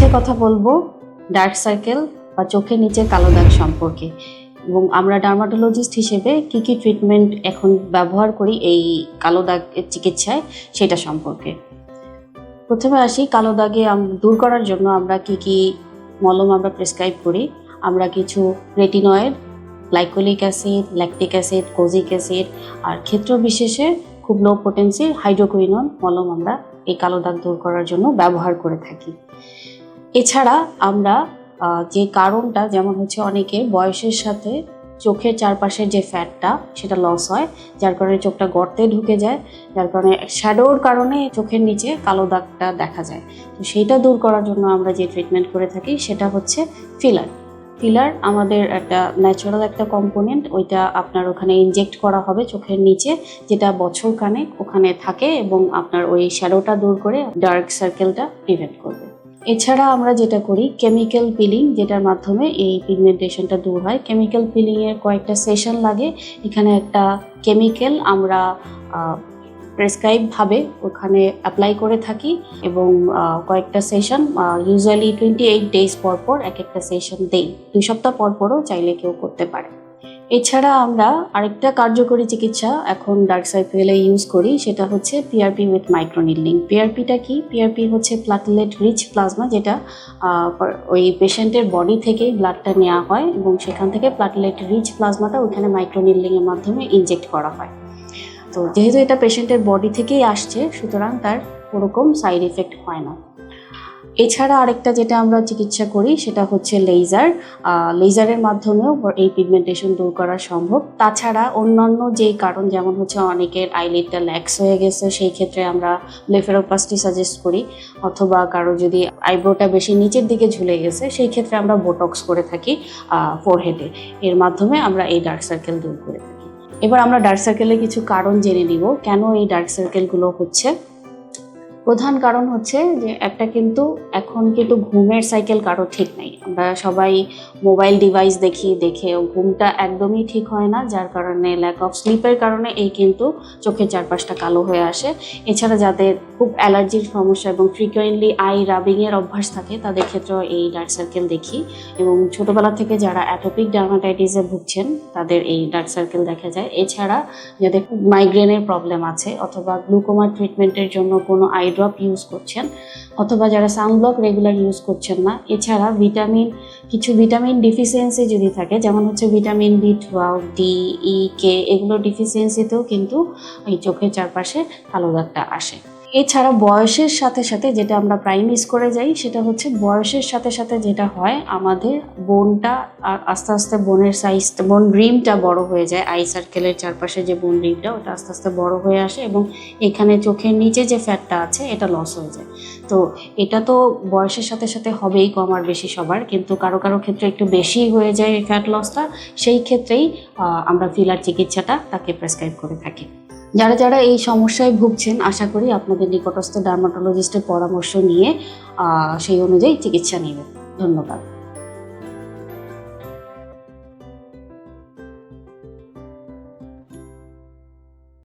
আজকে কথা বলব ডার্ক সার্কেল বা চোখের নিচে কালো দাগ সম্পর্কে। এবং আমরা ডার্মাটোলজিস্ট হিসেবে কি কি ট্রিটমেন্ট এখন ব্যবহার করি এই কালো দাগের চিকিৎসায় সেটা সম্পর্কে। প্রথমে আসি, কালো দাগে দূর করার জন্য আমরা কি কি মলম আমরা প্রেসক্রাইব করি। আমরা কিছু retinoid glycolic acid lactic acid kojic acid আর ক্ষেত্র বিশেষে খুব লো পোটেন্সির হাইড্রোকুইনন মলম আমরা এই কালো দাগ দূর করার জন্য ব্যবহার করে থাকি। এছাড়া আমরা যে কারণটা, যেমন হচ্ছে অনেকের বয়সের সাথে চোখের চারপাশের যে ফ্যাটটা সেটা লস হয়, যার কারণে চোখটা গর্তে ঢুকে যায়, যার কারণে শ্যাডোর কারণে চোখের নিচে কালো দাগটা দেখা যায়। তো সেইটা দূর করার জন্য আমরা যে ট্রিটমেন্ট করে থাকি, সেটা হচ্ছে ফিলার ফিলার আমাদের একটা ন্যাচারাল একটা কম্পোনেন্ট ওইটা আপনার ওখানে ইনজেক্ট করা হবে চোখের নিচে, যেটা বছর কানেক ওখানে থাকে এবং আপনার ওই শ্যাডোটা দূর করে ডার্ক সার্কেলটা প্রিভেন্ট করবে। এছাড়া আমরা যেটা করি কেমিক্যাল পিলিং যেটার মাধ্যমে এই পিগমেন্টেশনটা দূর হয়। কেমিক্যাল পিলিংয়ের কয়েকটা সেশন লাগে। এখানে একটা কেমিক্যাল আমরা প্রেসক্রাইবভাবে ওখানে অ্যাপ্লাই করে থাকি এবং কয়েকটা session usually twenty eight days পর পর এক একটা সেশন দেই। দুই সপ্তাহ পর পরও চাইলে কেউ করতে পারে। এছাড়া আমরা আরেকটা কার্যকরী চিকিৎসা এখন ডার্ক সার্কেলে ইউজ করি, সেটা হচ্ছে পিআরপি উইথ মাইক্রোনিডলিং পিআরপিটা কি? পিআরপি হচ্ছে প্লাটলেট রিচ প্লাজমা যেটা ওই পেশেন্টের বডি থেকেই ব্লাডটা নেওয়া হয় এবং সেখান থেকে প্লাটলেট রিচ প্লাজমাটা ওইখানে মাইক্রোনিডলিংয়ের মাধ্যমে ইনজেক্ট করা হয়। তো যেহেতু এটা পেশেন্টের বডি থেকেই আসছে, সুতরাং তার ওরকম সাইড এফেক্ট হয় না। এছাড়া আরেকটা যেটা আমরা চিকিৎসা করি, সেটা হচ্ছে লেজার লেজারের মাধ্যমেও এই পিগমেন্টেশন দূর করা সম্ভব। তাছাড়া অন্যান্য যেই কারণ, যেমন হচ্ছে অনেকের আইলিডটা ল্যাক্স হয়ে গেছে, সেই ক্ষেত্রে আমরা ব্লেফেরোপ্লাস্টি সাজেস্ট করি। অথবা কারও যদি আইব্রোটা বেশি নিচের দিকে ঝুলে গেছে, সেই ক্ষেত্রে আমরা বোটক্স করে থাকি ফোরহেডে এর মাধ্যমে আমরা এই ডার্ক সার্কেল দূর করে থাকি। এবার আমরা ডার্ক সার্কেলের কিছু কারণ জেনে নিব। কেন এই ডার্ক সার্কেলগুলো হচ্ছে? প্রধান কারণ হচ্ছে যে একটা কিন্তু এখন কিন্তু ঘুমের সাইকেল কারও ঠিক নাই। আমরা সবাই মোবাইল ডিভাইস দেখি, দেখে ঘুমটা একদমই ঠিক হয় না, যার কারণে ল্যাক অফ স্লিপের কারণে এই কিন্তু চোখের চারপাশটা কালো হয়ে আসে। এছাড়া যাদের খুব অ্যালার্জির সমস্যা এবং ফ্রিকোয়েন্টলি আই রাবিংয়ের অভ্যাস থাকে, তাদের ক্ষেত্রেও এই ডার্ক সার্কেল দেখি। এবং ছোটোবেলা থেকে যারা অ্যাটোপিক ডার্মাটাইটিসে ভুগছেন, তাদের এই ডার্ক সার্কেল দেখা যায়। এছাড়া যাদের খুব মাইগ্রেনের প্রবলেম আছে, অথবা গ্লুকোমার ট্রিটমেন্টের জন্য কোনো আই ড্রপ ইউজ করছেন, অথবা যারা সানব্লক রেগুলার ইউজ করছেন না, এছাড়া ভিটামিন কিছু ভিটামিন ডিফিসিয়েন্সি যদি থাকে, যেমন হচ্ছে vitamin B twelve D E K এগুলো ডিফিসিয়েন্সিতেও কিন্তু এই চোখের চারপাশে কালো দাগটা আসে। এছাড়া বয়সের সাথে সাথে যেটা আমরা প্রায় মিস করে যাই, সেটা হচ্ছে বয়সের সাথে সাথে যেটা হয়, আমাদের বোনটা আস্তে আস্তে বোনের সাইজ বোন রিমটা বড় হয়ে যায় আই সার্কেলের চারপাশে যে বোন রিমটা, ওটা আস্তে আস্তে বড় হয়ে আসে এবং এখানে চোখের নিচে যে ফ্যাটটা আছে, এটা লস হয়ে যায়। তো এটা তো বয়সের সাথে সাথে হবেই কম আর বেশি সবার, কিন্তু কারও কারও ক্ষেত্রে একটু বেশি হয়ে যায় ফ্যাট লসটা সেই ক্ষেত্রেই আমরা ফিলার চিকিৎসাটা তাকে প্রেসক্রাইব করে থাকি। যারা যারা এই সমস্যায় ভুগছেন, আশা করি আপনাদের নিকটস্থ ডার্মাটোলজিস্টের পরামর্শ নিয়ে সেই অনুযায়ী চিকিৎসা নেবেন। ধন্যবাদ।